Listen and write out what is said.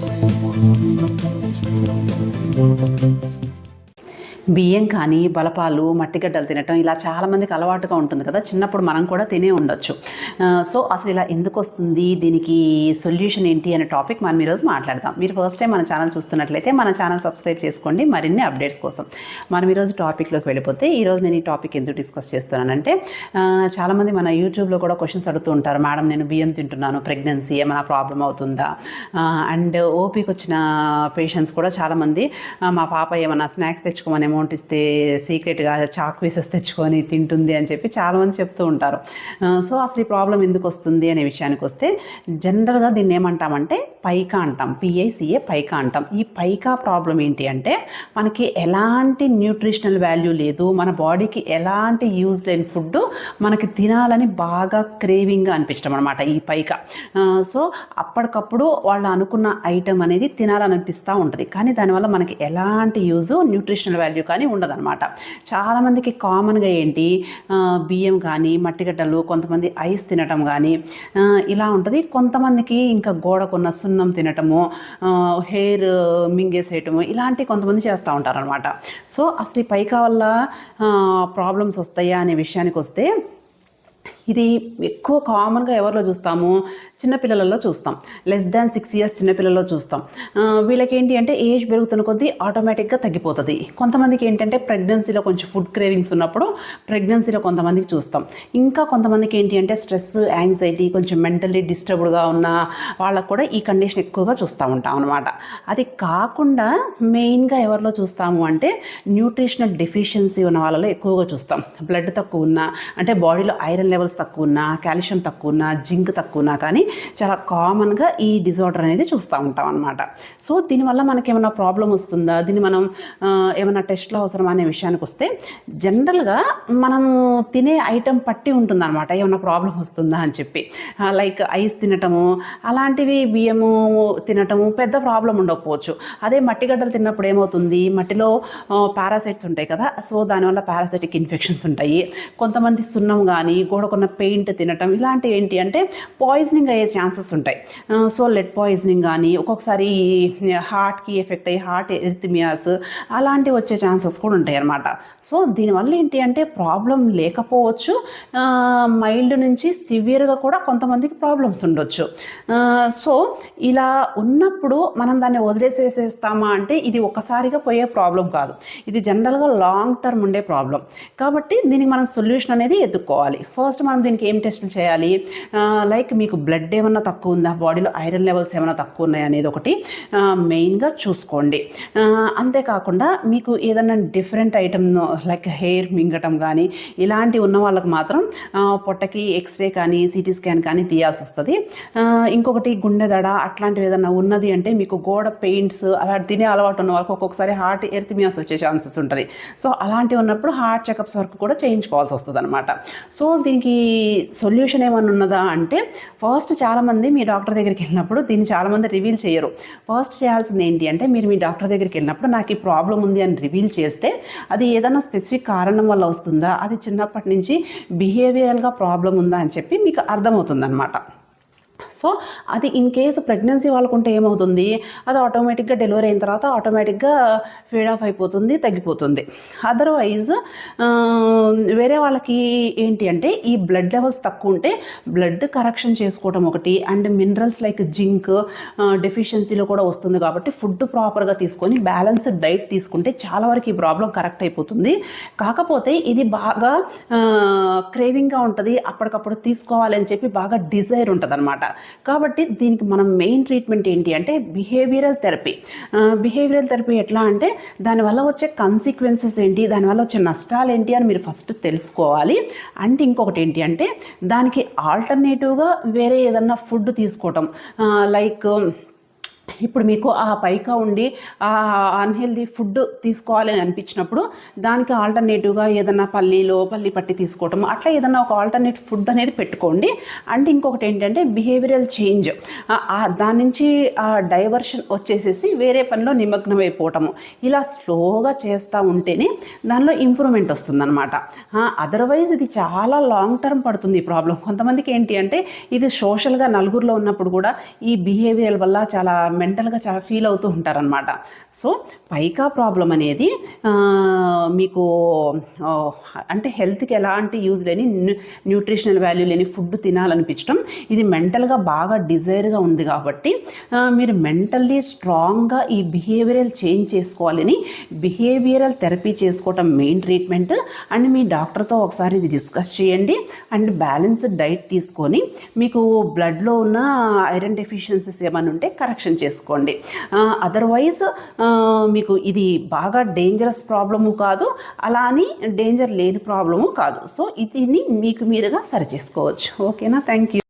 Thank you. బియ్యం కానీ బలపాలు మట్టిగడ్డలు తినటం ఇలా చాలామందికి అలవాటుగా ఉంటుంది కదా. చిన్నప్పుడు మనం కూడా తినే ఉండొచ్చు. సో అసలు ఇలా ఎందుకు వస్తుంది? దీనికి సొల్యూషన్ ఏంటి అనే టాపిక్ మనం ఈరోజు మాట్లాడదాం. మీరు ఫస్ట్ టైం మన ఛానల్ చూస్తున్నట్లయితే మన ఛానల్ సబ్స్క్రైబ్ చేసుకోండి. మరిన్ని అప్డేట్స్ కోసం మనం ఈరోజు టాపిక్లోకి వెళ్ళిపోతే ఈరోజు నేను ఈ టాపిక్ ఎందుకు డిస్కస్ చేస్తున్నానంటే చాలామంది మన యూట్యూబ్లో కూడా క్వశ్చన్స్ అడుగుతూ ఉంటారు. మేడం నేను బియ్యం తింటున్నాను. ప్రెగ్నెన్సీ ఏమైనా ప్రాబ్లం అవుతుందా? అండ్ ఓపీకి వచ్చిన పేషెంట్స్ కూడా చాలామంది మా పాప ఏమైనా స్నాక్స్ తెచ్చుకోమనేమో అమౌంట్ ఇస్తే సీక్రెట్గా చాక్ పీసెస్ తెచ్చుకొని తింటుంది అని చెప్పి చాలామంది చెప్తూ ఉంటారు. సో అసలు ఈ ప్రాబ్లం ఎందుకు వస్తుంది అనే విషయానికి వస్తే జనరల్గా దీన్ని ఏమంటామంటే పైకా అంటాం. పిఐసిఏ పైకా అంటాం. ఈ పైకా ప్రాబ్లం ఏంటి అంటే మనకి ఎలాంటి న్యూట్రిషనల్ వాల్యూ లేదు. మన బాడీకి ఎలాంటి యూజ్ లేని ఫుడ్ మనకి తినాలని బాగా క్రేవింగ్గా అనిపించడం అనమాట ఈ పైక. సో అప్పటికప్పుడు వాళ్ళు అనుకున్న ఐటెం అనేది తినాలని అనిపిస్తూ ఉంటుంది. కానీ దానివల్ల మనకి ఎలాంటి యూజ్ న్యూట్రిషనల్ వాల్యూ కానీ ఉండదన్నమాట. చాలామందికి కామన్గా ఏంటి? బియ్యం కానీ మట్టిగడ్డలు కొంతమంది ఐస్ తినటం కానీ ఇలా ఉంటుంది. కొంతమందికి ఇంకా గోడకున్న సున్నం తినటము హెయిర్ మింగేసేయటము ఇలాంటి కొంతమంది చేస్తూ ఉంటారనమాట సో అసలు ఈ పైకా వల్ల ప్రాబ్లమ్స్ వస్తాయా అనే విషయానికి వస్తే ఇది ఎక్కువ కామన్గా ఎవరిలో చూస్తాము? చిన్నపిల్లలలో చూస్తాం. లెస్ దాన్ సిక్స్ ఇయర్స్ చిన్నపిల్లల్లో చూస్తాం. వీళ్ళకి ఏంటి అంటే ఏజ్ పెరుగుతున్న కొద్దీ ఆటోమేటిక్గా తగ్గిపోతుంది. కొంతమందికి ఏంటంటే ప్రెగ్నెన్సీలో కొంచెం ఫుడ్ క్రేవింగ్స్ ఉన్నప్పుడు ప్రెగ్నెన్సీలో కొంతమందికి చూస్తాం. ఇంకా కొంతమందికి ఏంటి అంటే స్ట్రెస్ యాంగ్జైటీ కొంచెం మెంటల్లీ డిస్టర్బ్డ్గా ఉన్న వాళ్ళకు కూడా ఈ కండిషన్ ఎక్కువగా చూస్తూ ఉంటాం అనమాట అది కాకుండా మెయిన్గా ఎవరిలో చూస్తాము అంటే న్యూట్రిషనల్ డెఫిషియన్సీ ఉన్న వాళ్ళలో ఎక్కువగా చూస్తాం. బ్లడ్ తక్కువ ఉన్న అంటే బాడీలో ఐరన్ లెవెల్స్ తక్కువ ఉన్నా కాల్షియం తక్కువ ఉన్నా జింక్ తక్కువ ఉన్నా కానీ చాలా కామన్గా ఈ డిజార్డర్ అనేది చూస్తూ ఉంటాం అనమాట సో దీనివల్ల మనకి ఏమైనా ప్రాబ్లం వస్తుందా? దీన్ని మనం ఏమైనా టెస్ట్లో అవసరమా అనే విషయానికి వస్తే జనరల్గా మనం తినే ఐటెం పట్టి ఉంటుందన్నమాట. ఏమైనా ప్రాబ్లం వస్తుందా అని చెప్పి. లైక్ ఐస్ తినటము అలాంటివి బియ్యము తినటము పెద్ద ప్రాబ్లం ఉండకపోవచ్చు. అదే మట్టిగడ్డలు తిన్నప్పుడు ఏమవుతుంది? మట్టిలో పారాసైట్స్ ఉంటాయి కదా. సో దానివల్ల పారాసైటిక్ ఇన్ఫెక్షన్స్ ఉంటాయి. కొంతమంది సున్నం కానీ ఉన్న పెయింట్ తినటం ఇలాంటివి ఏంటి అంటే పాయిజనింగ్ అయ్యే ఛాన్సెస్ ఉంటాయి. సో లెడ్ పాయిజనింగ్ కానీ ఒక్కొక్కసారి హార్ట్కి ఎఫెక్ట్ అయ్యి హార్ట్ ఎరిథిమియాస్ అలాంటివి వచ్చే ఛాన్సెస్ కూడా ఉంటాయి అన్నమాట. సో దీనివల్ల ఏంటి అంటే ప్రాబ్లం లేకపోవచ్చు. మైల్డ్ నుంచి సివియర్గా కూడా కొంతమందికి ప్రాబ్లమ్స్ ఉండొచ్చు. సో ఇలా ఉన్నప్పుడు మనం దాన్ని వదిలేసేసేస్తామా అంటే ఇది ఒక్కసారిగా పోయే ప్రాబ్లం కాదు. ఇది జనరల్గా లాంగ్ టర్మ్ ఉండే ప్రాబ్లం కాబట్టి దీనికి మనం సొల్యూషన్ అనేది ఎత్తుక్కోవాలి ఫస్ట్ మనం దీనికి ఏం టెస్టులు చేయాలి? లైక్ మీకు బ్లడ్ ఏమన్నా తక్కువ ఉందా? బాడీలో ఐరన్ లెవెల్స్ ఏమైనా తక్కువ ఉన్నాయా అనేది ఒకటి మెయిన్గా చూసుకోండి. అంతేకాకుండా మీకు ఏదన్నా డిఫరెంట్ ఐటమ్ లైక్ హెయిర్ మింగటం కానీ ఇలాంటివి ఉన్న వాళ్ళకి మాత్రం పొట్టకి ఎక్స్రే కానీ సిటీ స్కాన్ కానీ తీయాల్సి వస్తుంది. ఇంకొకటి గుండె దడ అట్లాంటివి ఏదన్నా ఉన్నది అంటే మీకు గోడ పెయింట్స్ అలా తినే అలవాటు ఉన్న వాళ్ళకి ఒక్కొక్కసారి హార్ట్ ఎర్తిమియాస్ వచ్చే ఛాన్సెస్ ఉంటుంది. సో అలాంటివి ఉన్నప్పుడు హార్ట్ చెకప్స్ వరకు కూడా చేయించుకోవాల్సి వస్తుంది అనమాట సో దీనికి సొల్యూషన్ ఏమన్నా ఉన్నదా అంటే ఫస్ట్ చాలామంది మీ డాక్టర్ దగ్గరికి వెళ్ళినప్పుడు దీన్ని చాలామంది రివీల్ చేయరు. ఫస్ట్ చేయాల్సింది ఏంటి అంటే మీరు మీ డాక్టర్ దగ్గరికి వెళ్ళినప్పుడు నాకు ఈ ప్రాబ్లం ఉంది అని రివీల్ చేస్తే అది ఏదైనా స్పెసిఫిక్ కారణం వల్ల వస్తుందా? అది చిన్నప్పటి నుంచి బిహేవియరల్గా ప్రాబ్లం ఉందా అని చెప్పి మీకు అర్థమవుతుంది అనమాట సో అది ఇన్ కేసు ప్రెగ్నెన్సీ వాళ్ళకుంటే ఏమవుతుంది? అది ఆటోమేటిక్గా డెలివరీ అయిన తర్వాత ఆటోమేటిక్గా ఫేడ్ ఆఫ్ అయిపోతుంది తగ్గిపోతుంది. అదర్వైజ్ వేరే వాళ్ళకి ఏంటి అంటే ఈ బ్లడ్ లెవెల్స్ తక్కువ ఉంటే బ్లడ్ కరెక్షన్ చేసుకోవడం ఒకటి అండ్ మినరల్స్ లైక్ జింక్ డెఫిషియన్సీలో కూడా వస్తుంది కాబట్టి ఫుడ్ ప్రాపర్గా తీసుకొని బ్యాలెన్స్డ్ డైట్ తీసుకుంటే చాలా వరకు ఈ ప్రాబ్లం కరెక్ట్ అయిపోతుంది. కాకపోతే ఇది బాగా క్రేవింగ్గా ఉంటుంది అప్పటికప్పుడు తీసుకోవాలని చెప్పి బాగా డిజైర్ ఉంటుంది అనమాట కాబట్టి దీనికి మనం మెయిన్ ట్రీట్మెంట్ ఏంటి అంటే బిహేవియరల్ థెరపీ బిహేవియరల్ థెరపీ ఎట్లా అంటే దానివల్ల వచ్చే కన్సిక్వెన్సెస్ ఏంటి దానివల్ల వచ్చే నష్టాలు ఏంటి అని మీరు ఫస్ట్ తెలుసుకోవాలి. అండ్ ఇంకొకటి ఏంటి అంటే దానికి ఆల్టర్నేటివ్గా వేరే ఏదన్నా ఫుడ్ తీసుకోవటం. లైక్ ఇప్పుడు మీకు ఆ పైకా ఉండి ఆ అన్హెల్దీ ఫుడ్ తీసుకోవాలని అనిపించినప్పుడు దానికి ఆల్టర్నేటివ్గా ఏదన్నా పల్లీలో పల్లి పట్టి తీసుకోవటం అట్లా ఏదన్నా ఒక ఆల్టర్నేట్ ఫుడ్ అనేది పెట్టుకోండి. అండ్ ఇంకొకటి ఏంటంటే బిహేవియరల్ చేంజ్ దాని నుంచి ఆ డైవర్షన్ వచ్చేసేసి వేరే పనిలో నిమగ్నం అయిపోవటము ఇలా స్లోగా చేస్తూ ఉంటేనే దానిలో ఇంప్రూవ్మెంట్ వస్తుందన్నమాట. అదర్వైజ్ ఇది చాలా లాంగ్ టర్మ్ పడుతుంది ఈ ప్రాబ్లం కొంతమందికి ఏంటి అంటే ఇది సోషల్గా నలుగురిలో ఉన్నప్పుడు కూడా ఈ బిహేవియర్ వల్ల చాలా మెంటల్గా చాలా ఫీల్ అవుతూ ఉంటారనమాట సో పైకా ప్రాబ్లం అనేది మీకు అంటే హెల్త్కి ఎలాంటి యూజ్ లేని న్యూట్రిషనల్ వాల్యూ లేని ఫుడ్ తినాలనిపించడం ఇది మెంటల్గా బాగా డిజైర్గా ఉంది కాబట్టి మీరు మెంటల్లీ స్ట్రాంగ్గా ఈ బిహేవియరల్ చేంజ్ చేసుకోవాలని బిహేవియరల్ థెరపీ చేసుకోవటం మెయిన్ ట్రీట్మెంట్. అండ్ మీ డాక్టర్తో ఒకసారి ఇది డిస్కస్ చేయండి. అండ్ బ్యాలెన్స్డ్ డైట్ తీసుకొని మీకు బ్లడ్లో ఉన్న ఐరన్ డెఫిషియన్సీస్ ఏమైనా ఉంటే కరెక్షన్ చేసుకోండి అదర్వైజ్ మీకు ఇది బాగా డేంజరస్ ప్రాబ్లము కాదు అలా అని డేంజర్ లేని ప్రాబ్లము కాదు. సో దీన్ని మీకు మీరుగా సరి చేసుకోవచ్చు. ఓకేనా థ్యాంక్ యూ